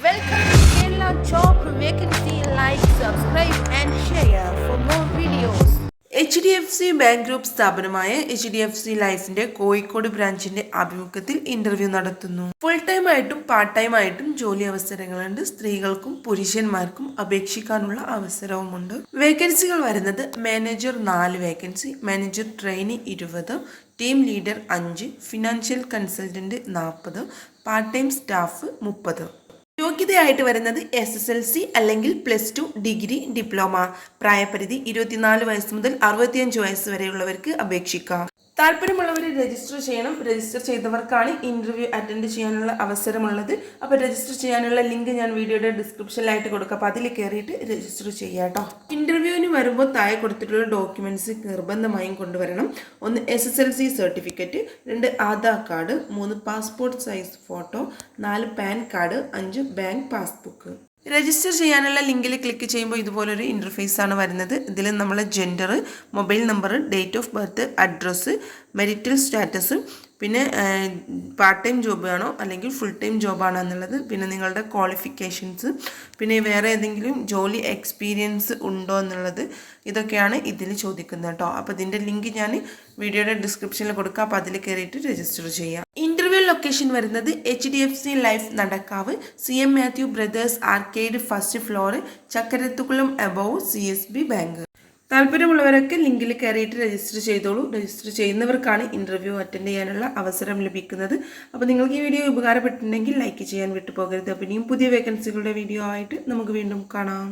Welcome to Kerala Job Vacancy. Like, subscribe, and share for more videos. H D F C bank group സ്ഥാപനമായ H D F C ലൈഫിന്റെ കോഴിക്കോട് ബ്രാഞ്ചിന്റെ ആഭിമുഖ്യത്തിൽ interview നടത്തുന്നു full time ആയിട്ടും part time ആയിട്ടും ജോലി അവസരങ്ങളുണ്ട് സ്ത്രീകൾക്കും പുരുഷന്മാർക്കും അപേക്ഷിക്കാനുള്ള അവസരവുമുണ്ട് വേക്കൻസികൾ വരുന്നത് മാനേജർ നാല് വേക്കൻസി മാനേജർ ട്രെയിനി ഇരുപത് ടീം ലീഡർ അഞ്ച് ഫിനാൻഷ്യൽ കൺസൾട്ടന്റ് നാൽപ്പത് പാർട്ട് ടൈം സ്റ്റാഫ് മുപ്പത് യോഗ്യതയായിട്ട് വരുന്നത് എസ് എസ് എൽ സി അല്ലെങ്കിൽ പ്ലസ് ടു ഡിഗ്രി ഡിപ്ലോമ പ്രായപരിധി ഇരുപത്തിനാല് വയസ്സ് മുതൽ അറുപത്തിയഞ്ച് വയസ്സ് വരെയുള്ളവർക്ക് അപേക്ഷിക്കാം. താല്പര്യമുള്ളവർ രജിസ്റ്റർ ചെയ്യണം. രജിസ്റ്റർ ചെയ്തവർക്കാണ് ഇന്റർവ്യൂ അറ്റൻഡ് ചെയ്യാനുള്ള അവസരമുള്ളത്. അപ്പോൾ രജിസ്റ്റർ ചെയ്യാനുള്ള ലിങ്ക് ഞാൻ വീഡിയോയുടെ ഡിസ്ക്രിപ്ഷനിലായിട്ട് കൊടുക്കാം. അപ്പോൾ അതിൽ കയറിയിട്ട് രജിസ്റ്റർ ചെയ്യാം കേട്ടോ ഇന്റർവ്യൂവിന് വരുമ്പോൾ താഴെ കൊടുത്തിട്ടുള്ള ഡോക്യുമെന്റ്സ് നിർബന്ധമായും കൊണ്ടുവരണം. ഒന്ന് S S L C certificate രണ്ട് ആധാർ കാർഡ് മൂന്ന് പാസ്പോർട്ട് സൈസ് ഫോട്ടോ നാല് പാൻ കാർഡ് അഞ്ച് ബാങ്ക് പാസ്ബുക്ക് രജിസ്റ്റർ ചെയ്യാനുള്ള ലിങ്കിൽ ക്ലിക്ക് ചെയ്യുമ്പോൾ ഇതുപോലൊരു ഇന്റർഫേസ് ആണ് വരുന്നത്. ഇതിൽ നമ്മളെ gender mobile number date of birth address marital status പിന്നെ പാർട്ട് ടൈം ജോബ് ആണോ അല്ലെങ്കിൽ ഫുൾ ടൈം ജോബാണോ എന്നുള്ളത് പിന്നെ നിങ്ങളുടെ ക്വാളിഫിക്കേഷൻസ് പിന്നെ വേറെ ഏതെങ്കിലും ജോലി എക്സ്പീരിയൻസ് ഉണ്ടോ എന്നുള്ളത് ഇതൊക്കെയാണ് ഇതിൽ ചോദിക്കുന്നത് കേട്ടോ. അപ്പോൾ ഇതിന്റെ ലിങ്ക് ഞാൻ വീഡിയോയുടെ ഡിസ്ക്രിപ്ഷനിൽ കൊടുക്കാം. അപ്പോൾ അതിൽ കയറിയിട്ട് രജിസ്റ്റർ ചെയ്യാം. ഇന്റർവ്യൂ ലൊക്കേഷൻ വരുന്നത് H D F C life Nadakkavu C M Mathew brothers arcade first floor Chakkarathukulam above C S B bank താല്പര്യമുള്ളവരൊക്കെ ലിങ്കിൽ കയറിയിട്ട് രജിസ്റ്റർ ചെയ്തോളൂ. രജിസ്റ്റർ ചെയ്യുന്നവർക്കാണ് ഇന്റർവ്യൂ അറ്റൻഡ് ചെയ്യാനുള്ള അവസരം ലഭിക്കുന്നത്. അപ്പോൾ നിങ്ങൾക്ക് ഈ വീഡിയോ ഉപകാരപ്പെട്ടിട്ടുണ്ടെങ്കിൽ ലൈക്ക് ചെയ്യാൻ വിട്ടുപോകരുത്. അപ്പോൾ ഇനിയും പുതിയ വേക്കൻസികളുടെ വീഡിയോ ആയിട്ട് നമുക്ക് വീണ്ടും കാണാം.